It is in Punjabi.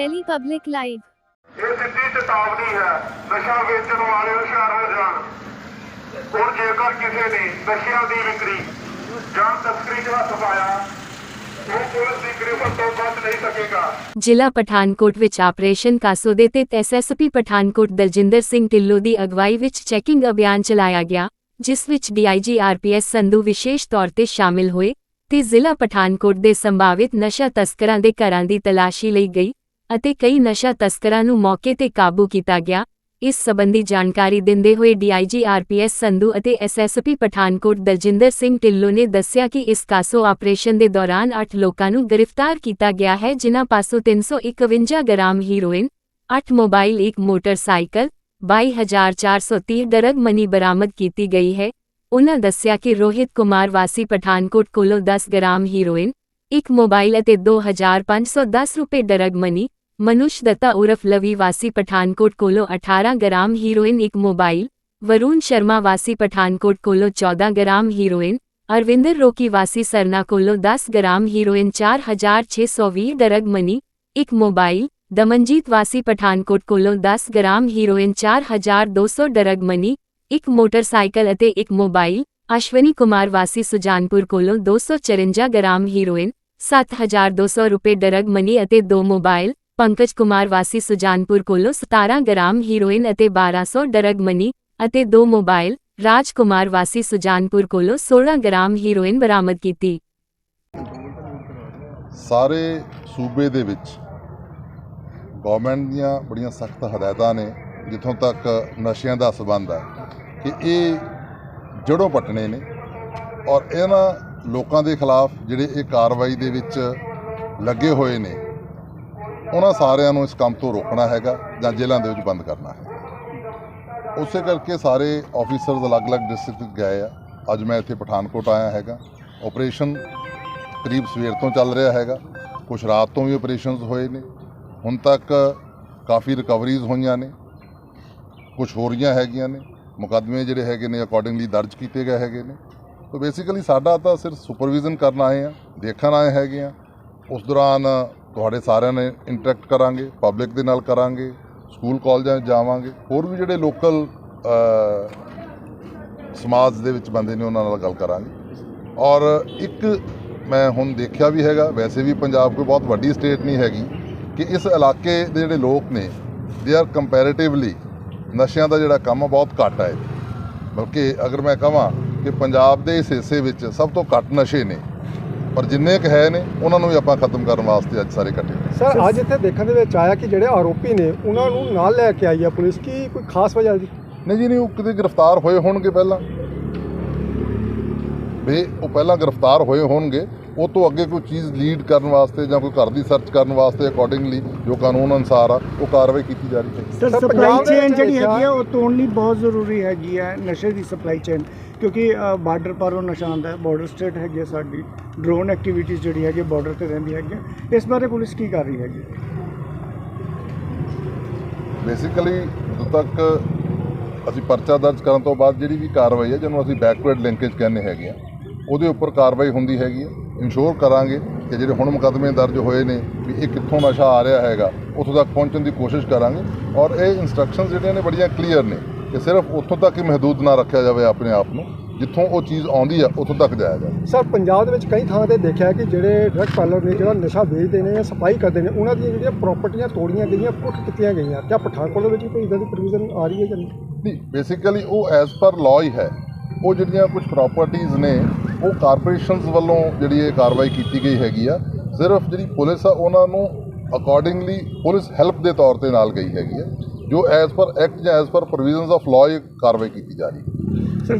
ਡੇਲੀ ਪਬਲਿਕ ਲਾਈਵ ਇਹ ਸਿੱਧੀ ਚੇਤਾਵਨੀ ਹੈ। ਨਸ਼ਾ ਵੇਚਣ ਵਾਲੇ ਹੁਸ਼ਿਆਰ ਹੋ ਜਾਣ। ਹੁਣ ਜੇਕਰ ਕਿਸੇ ਨੇ ਨਸ਼ਿਆਂ ਦੀ ਵਿਕਰੀ ਜਾਂ ਤਸਕਰੀ ਹੱਥ ਪਾਇਆ ਦੀ ਗ੍ਰਿਫਤ ਤੋਂ ਬਚ ਨਹੀਂ ਸਕੇਗਾ। ਜ਼ਿਲ੍ਹਾ ਪਠਾਨਕੋਟ ਵਿੱਚ ਆਪਰੇਸ਼ਨ ਕਾਸੋ ਦੇ ਤਹਿਤ ਐਸਐਸਪੀ ਪਠਾਨਕੋਟ ਦਲਜਿੰਦਰ ਸਿੰਘ ਢਿੱਲੋਂ ਦੀ ਅਗਵਾਈ ਵਿੱਚ ਚੈਕਿੰਗ ਅਭਿਆਨ ਚਲਾਇਆ ਗਿਆ ਜਿਸ ਵਿੱਚ ਡੀਆਈਜੀ ਆਰਪੀਐਸ ਸੰਧੂ ਵਿਸ਼ੇਸ਼ ਤੌਰ ਤੇ ਸ਼ਾਮਿਲ ਹੋਏ ਤੇ ਜ਼ਿਲ੍ਹਾ ਪਠਾਨਕੋਟ ਦੇ ਸੰਭਾਵਿਤ ਨਸ਼ਾ ਤਸਕਰਾਂ ਦੇ ਘਰਾਂ ਦੀ ਤਲਾਸ਼ੀ ਲਈ ਗਈ। ਅਤੇ ਕਈ ਨਸ਼ਾ ਤਸਕਰਾਂ ਨੂੰ ਮੌਕੇ ਤੇ ਕਾਬੂ ਕੀਤਾ ਗਿਆ। ਇਸ ਸਬੰਧੀ ਜਾਣਕਾਰੀ ਦਿੰਦੇ ਹੋਏ ਡੀਆਈਜੀ ਆਰਪੀਐਸ ਸੰਧੂ ਅਤੇ ਐਸਐਸਪੀ ਪਠਾਨਕੋਟ ਦਲਜਿੰਦਰ ਸਿੰਘ ਢਿੱਲੋਂ ਨੇ ਦੱਸਿਆ ਕਿ ਇਸ ਕਾਸੋ ਆਪਰੇਸ਼ਨ ਦੇ ਦੌਰਾਨ 8 ਲੋਕਾਂ ਨੂੰ ਗ੍ਰਿਫਤਾਰ ਕੀਤਾ ਗਿਆ ਹੈ, ਜਿਨ੍ਹਾਂ ਪਾਸੋਂ 351 ਗ੍ਰਾਮ ਹੀਰੋਇਨ 8 ਮੋਬਾਈਲ, ਇੱਕ ਮੋਟਰਸਾਈਕਲ 22430 ਡਰਗ ਮਨੀ ਬਰਾਮਦ ਕੀਤੀ ਗਈ ਹੈ। ਉਹਨਾਂ ਦੱਸਿਆ ਕਿ ਰੋਹਿਤ ਕੁਮਾਰ ਵਾਸੀ ਪਠਾਨਕੋਟ ਕੋਲੋਂ 10 ਗ੍ਰਾਮ ਹੀਰੋਇਨ, ਇੱਕ ਮੋਬਾਈਲ ਅਤੇ 2510 ਰੁਪਏ ਡਰਗ ਮਨੀ ਮਨੁਸ਼ ਦੱਤਾ ਉਰਫ ਲਵੀ ਵਾਸੀ ਪਠਾਨਕੋਟ ਕੋਲੋਂ 18 ਗ੍ਰਾਮ ਹੀਰੋਇਨ ਇੱਕ ਮੋਬਾਈਲ ਵਰੁਣ ਸ਼ਰਮਾ ਵਾਸੀ ਪਠਾਨਕੋਟ ਕੋਲੋਂ 14 ਗ੍ਰਾਮ ਹੀਰੋਇਨ ਅਰਵਿੰਦਰ ਰੋਕੀ ਵਾਸੀ ਸਰਨਾ ਕੋਲੋਂ 10 ਗ੍ਰਾਮ ਹੀਰੋਇਨ 4620 ਡਰਗ ਮਨੀ ਇੱਕ ਮੋਬਾਈਲ ਦਮਨਜੀਤ ਵਾਸੀ ਪਠਾਨਕੋਟ ਕੋਲੋਂ 10 ਗ੍ਰਾਮ ਹੀਰੋਇਨ 4200 ਡਰਗ ਮਨੀ ਇੱਕ ਮੋਟਰਸਾਈਕਲ ਅਤੇ ਇੱਕ ਮੋਬਾਈਲ ਅਸ਼ਵਨੀ ਕੁਮਾਰ ਵਾਸੀ ਸੁਜਾਨਪੁਰ ਕੋਲੋਂ 254 ਗ੍ਰਾਮ ਹੀਰੋਇਨ 7200 ਰੁਪਏ ਡਰਗ ਮਨੀ ਅਤੇ ਦੋ ਮੋਬਾਈਲ ਪੰਕਜ ਕੁਮਾਰ ਵਾਸੀ ਸੁਜਾਨਪੁਰ ਕੋਲੋਂ 17 ਗ੍ਰਾਮ ਹੀਰੋਇਨ ਅਤੇ 1200 ਡਰਗ ਮਨੀ ਅਤੇ ਦੋ ਮੋਬਾਈਲ ਰਾਜ ਕੁਮਾਰ ਵਾਸੀ ਸੁਜਾਨਪੁਰ ਕੋਲੋਂ 16 ਗ੍ਰਾਮ ਹੀਰੋਇਨ ਬਰਾਮਦ ਕੀਤੀ। ਸਾਰੇ ਸੂਬੇ ਦੇ ਵਿੱਚ ਗਵਰਨਮੈਂਟ ਦੀਆਂ ਬੜੀਆਂ ਸਖਤ ਹਦਾਇਤਾਂ ਨੇ, ਜਿੱਥੋਂ ਤੱਕ ਨਸ਼ਿਆਂ ਦਾ ਸਬੰਧ ਹੈ ਕਿ ਇਹ ਜੜੋਂ ਪੱਟਣੇ ਨੇ ਔਰ ਇਹਨਾਂ ਲੋਕਾਂ ਦੇ ਖਿਲਾਫ ਜਿਹੜੇ ਇਹ ਕਾਰਵਾਈ ਦੇ ਵਿੱਚ ਲੱਗੇ ਹੋਏ ਨੇ ਉਹਨਾਂ ਸਾਰਿਆਂ ਨੂੰ ਇਸ ਕੰਮ ਤੋਂ ਰੋਕਣਾ ਹੈਗਾ ਜਾਂ ਜੇਲ੍ਹਾਂ ਦੇ ਵਿੱਚ ਬੰਦ ਕਰਨਾ ਹੈ। ਉਸੇ ਕਰਕੇ ਸਾਰੇ ਆਫੀਸਰਸ ਅਲੱਗ-ਅਲੱਗ ਡਿਸਟ੍ਰਿਕਟ ਗਏ ਆ। ਅੱਜ ਮੈਂ ਇੱਥੇ ਪਠਾਨਕੋਟ ਆਇਆ ਹੈਗਾ। ਆਪਰੇਸ਼ਨ ਕਰੀਬ ਸਵੇਰ ਤੋਂ ਚੱਲ ਰਿਹਾ ਹੈਗਾ। ਕੁਝ ਰਾਤ ਤੋਂ ਵੀ ਆਪਰੇਸ਼ਨਸ ਹੋਏ ਨੇ। ਹੁਣ ਤੱਕ ਕਾਫੀ ਰਿਕਵਰੀਜ਼ ਹੋਈਆਂ ਨੇ। ਕੁਝ ਹੋ ਰਹੀਆਂ ਹੈਗੀਆਂ ਨੇ। ਮੁਕੱਦਮੇ ਜਿਹੜੇ ਹੈਗੇ ਨੇ ਅਕੋਰਡਿੰਗਲੀ ਦਰਜ ਕੀਤੇ ਗਏ ਹੈਗੇ ਨੇ। ਤਾਂ ਬੇਸਿਕਲੀ ਸਾਡਾ ਤਾਂ ਸਿਰਫ ਸੁਪਰਵਿਜ਼ਨ ਕਰਨ ਆਏ ਆ, ਦੇਖਣ ਆਏ ਹੈਗੇ ਆ। ਉਸ ਦੌਰਾਨ ਤੁਹਾਡੇ ਸਾਰਿਆਂ ਨੇ ਇੰਟਰੈਕਟ ਕਰਾਂਗੇ ਪਬਲਿਕ ਦੇ ਨਾਲ ਕਰਾਂਗੇ ਸਕੂਲ ਕਾਲਜਾਂ ਜਾਵਾਂਗੇ, ਹੋਰ ਵੀ ਜਿਹੜੇ ਲੋਕਲ ਸਮਾਜ ਦੇ ਵਿੱਚ ਬੰਦੇ ਨੇ ਉਹਨਾਂ ਨਾਲ ਗੱਲ ਕਰਾਂਗੇ। ਔਰ ਇੱਕ ਮੈਂ ਹੁਣ ਦੇਖਿਆ ਵੀ ਹੈਗਾ, ਵੈਸੇ ਵੀ ਪੰਜਾਬ ਕੋਈ ਬਹੁਤ ਵੱਡੀ ਸਟੇਟ ਨਹੀਂ ਹੈਗੀ ਕਿ ਇਸ ਇਲਾਕੇ ਦੇ ਜਿਹੜੇ ਲੋਕ ਨੇ ਦੇ ਆਰ ਕੰਪੈਰੀਟਿਵਲੀ ਨਸ਼ਿਆਂ ਦਾ ਜਿਹੜਾ ਕੰਮ ਆ ਬਹੁਤ ਘੱਟ ਹੈ ਬਲਕਿ ਅਗਰ ਮੈਂ ਕਹਾਂ ਕਿ ਪੰਜਾਬ ਦੇ ਇਸ ਹਿੱਸੇ ਵਿੱਚ ਸਭ ਤੋਂ ਘੱਟ ਨਸ਼ੇ ਨੇ। ਪਰ ਜਿੰਨੇ ਕੁ ਹੈ ਨੇ ਉਹਨਾਂ ਨੂੰ ਵੀ ਆਪਾਂ ਖਤਮ ਕਰਨ ਵਾਸਤੇ ਅੱਜ ਸਾਰੇ ਇਕੱਠੇ ਹੋਏ। ਸਰ ਅੱਜ ਇੱਥੇ ਦੇਖਣ ਦੇ ਵਿੱਚ ਆਇਆ ਕਿ ਜਿਹੜੇ ਆਰੋਪੀ ਨੇ ਉਹਨਾਂ ਨੂੰ ਨਾਲ ਲੈ ਕੇ ਆਈ ਹੈ ਪੁਲਿਸ। ਕੀ ਕੋਈ ਖਾਸ ਵਜ੍ਹਾ ਦੀ ਨਹੀਂ ਜੀ ਨਹੀਂ ਉਹ ਕਿਤੇ ਗ੍ਰਿਫਤਾਰ ਹੋਏ ਹੋਣਗੇ ਪਹਿਲਾਂ। ਵੇ ਉਹ ਪਹਿਲਾਂ ਗ੍ਰਿਫਤਾਰ ਹੋਏ ਹੋਣਗੇ। ਉਹ ਤੋਂ ਅੱਗੇ ਕੋਈ ਚੀਜ਼ ਲੀਡ ਕਰਨ ਵਾਸਤੇ ਜਾਂ ਕੋਈ ਘਰ ਦੀ ਸਰਚ ਕਰਨ ਵਾਸਤੇ ਅਕੋਰਡਿੰਗਲੀ ਜੋ ਕਾਨੂੰਨ ਅਨੁਸਾਰ ਆ ਉਹ ਕਾਰਵਾਈ ਕੀਤੀ ਜਾ ਰਹੀ ਹੈ। ਸਰ, ਸਪਲਾਈ ਚੇਨ ਜਿਹੜੀ ਹੈਗੀ ਆ ਉਹ ਤੋੜਨੀ ਬਹੁਤ ਜ਼ਰੂਰੀ ਹੈਗੀ ਹੈ ਨਸ਼ੇ ਦੀ ਸਪਲਾਈ ਚੇਨ ਕਿਉਂਕਿ ਬਾਰਡਰ ਪਰ ਉਹ ਨਸ਼ਾ ਆਉਂਦਾ ਹੈ ਬਾਰਡਰ ਸਟੇਟ ਹੈਗੀ ਸਾਡੀ ਡਰੋਨ ਐਕਟੀਵਿਟੀਜ਼ ਜਿਹੜੀ ਹੈਗੀ ਬਾਰਡਰ ਤੇ ਰਹਿੰਦੀ ਹੈਗੀ। ਇਸ ਬਾਰੇ ਪੁਲਿਸ ਕੀ ਕਰ ਰਹੀ ਹੈਗੀ? ਬੇਸਿਕਲੀ ਜਦੋਂ ਤੱਕ ਅਸੀਂ ਪਰਚਾ ਦਰਜ ਕਰਨ ਤੋਂ ਬਾਅਦ ਜਿਹੜੀ ਵੀ ਕਾਰਵਾਈ ਹੈ ਜਿਹਨੂੰ ਅਸੀਂ ਬੈਕਵਰਡ ਲਿੰਕੇਜ ਕਹਿੰਦੇ ਹੈਗੇ ਆ ਉਹਦੇ ਉੱਪਰ ਕਾਰਵਾਈ ਹੁੰਦੀ ਹੈਗੀ ਹੈ ਇਨਸ਼ੋਰ ਕਰਾਂਗੇ ਕਿ ਜਿਹੜੇ ਹੁਣ ਮੁਕੱਦਮੇ ਦਰਜ ਹੋਏ ਨੇ ਵੀ ਇਹ ਕਿੱਥੋਂ ਨਸ਼ਾ ਆ ਰਿਹਾ ਹੈਗਾ ਉੱਥੋਂ ਤੱਕ ਪਹੁੰਚਣ ਦੀ ਕੋਸ਼ਿਸ਼ ਕਰਾਂਗੇ ਔਰ ਇਹ ਇਨਸਟਰਕਸ਼ਨਸ ਜਿਹੜੀਆਂ ਨੇ ਬੜੀਆਂ ਕਲੀਅਰ ਨੇ ਕਿ ਸਿਰਫ ਉੱਥੋਂ ਤੱਕ ਹੀ ਮਹਦੂਦ ਨਾ ਰੱਖਿਆ ਜਾਵੇ ਆਪਣੇ ਆਪ ਨੂੰ ਜਿੱਥੋਂ ਉਹ ਚੀਜ਼ ਆਉਂਦੀ ਆ ਉੱਥੋਂ ਤੱਕ ਜਾਇਆ ਜਾਵੇ। ਸਰ ਪੰਜਾਬ ਦੇ ਵਿੱਚ ਕਈ ਥਾਂ ਤੇ ਦੇਖਿਆ ਕਿ ਜਿਹੜੇ ਡਰਗ ਪਾਰਲਰ ਨੇ ਜਿਹੜਾ ਨਸ਼ਾ ਵੇਚਦੇ ਨੇ ਜਾਂ ਸਪਲਾਈ ਕਰਦੇ ਨੇ ਉਹਨਾਂ ਦੀਆਂ ਜਿਹੜੀਆਂ ਪ੍ਰਾਪਰਟੀਆਂ ਤੋੜੀਆਂ ਗਈਆਂ ਕੁੱਟ ਕੀਤੀਆਂ ਗਈਆਂ। ਕਿਆ ਪਠਾਨਕੋਟ ਦੇ ਵਿੱਚ ਕੋਈ ਇਦਾਂ ਦੀ ਪ੍ਰੋਵੀਜ਼ਨ ਆ ਰਹੀ ਹੈ ਜਾਂ ਨਹੀਂ? ਨਹੀਂ ਬੇਸਿਕਲੀ ਉਹ ਐਜ਼ ਪਰ ਲਾਅ ਹੀ ਹੈ। ਉਹ ਜਿਹੜੀਆਂ ਕੁਝ ਪ੍ਰਾਪਰਟੀਆਂ ਨੇ, ਉਹ ਕਾਰਪੋਰੇਸ਼ਨਸ ਵੱਲੋਂ ਜਿਹੜੀ ਇਹ ਕਾਰਵਾਈ ਕੀਤੀ ਗਈ ਹੈਗੀ ਆ। ਸਿਰਫ ਜਿਹੜੀ ਪੁਲਿਸ ਆ, ਉਹਨਾਂ ਨੂੰ ਅਕੋਰਡਿੰਗਲੀ ਪੁਲਿਸ ਹੈਲਪ ਦੇ ਤੌਰ ਤੇ ਨਾਲ ਗਈ ਹੈਗੀ ਆ, ਜੋ ਐਜ਼ ਪਰ ਐਕਟ ਜਾਂ as per provisions of law ਕਾਰਵਾਈ ਕੀਤੀ ਜਾ ਰਹੀ ਸਰ